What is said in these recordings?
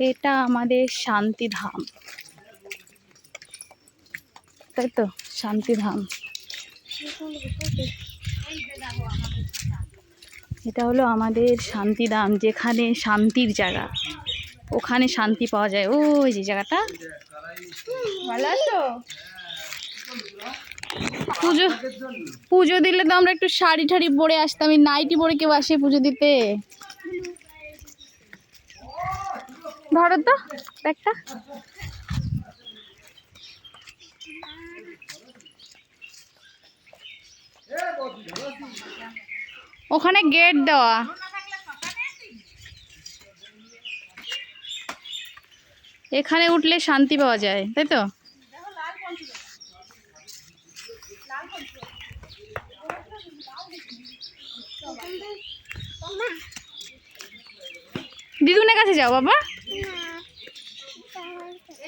এটা আমাদের শান্তিধাম। তাই তো শান্তিধাম। এটা হলো আমাদের শান্তিধাম, যেখানে শান্তির জায়গা। ওখানে শান্তি পাওয়া যায়। ওই যে জায়গাটা। ভালো আছো? পুজো পুজো দিলে তো আমরা একটু শাড়ি ঠাড়ি পরে আসতাম। নাইটি পরে কেউ আসে পুজো দিতে। ধরো তো একটা ওখানে গেট দেওয়া। এখানে উঠলে শান্তি পাওয়া যায়, তাই তো? দিদুনের কাছে যাও বাবা।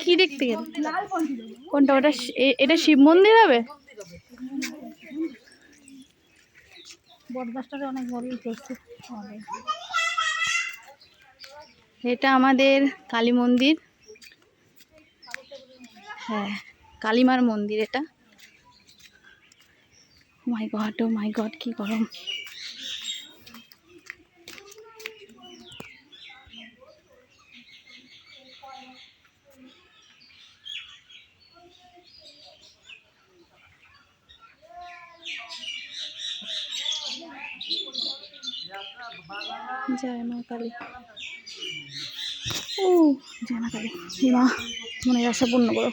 কি দেখতে গেলে? কোনটা? ওটা এ- এটা শিব মন্দির হবে? অনেক বড়ই এটা আমাদের কালী মন্দির। হ্যাঁ কালীমার মন্দির এটা। মাই গড ও মাই গড কি গরম। জয় মা কালী। ও জয় মা কালী। মা মনের আশা পূর্ণ করো।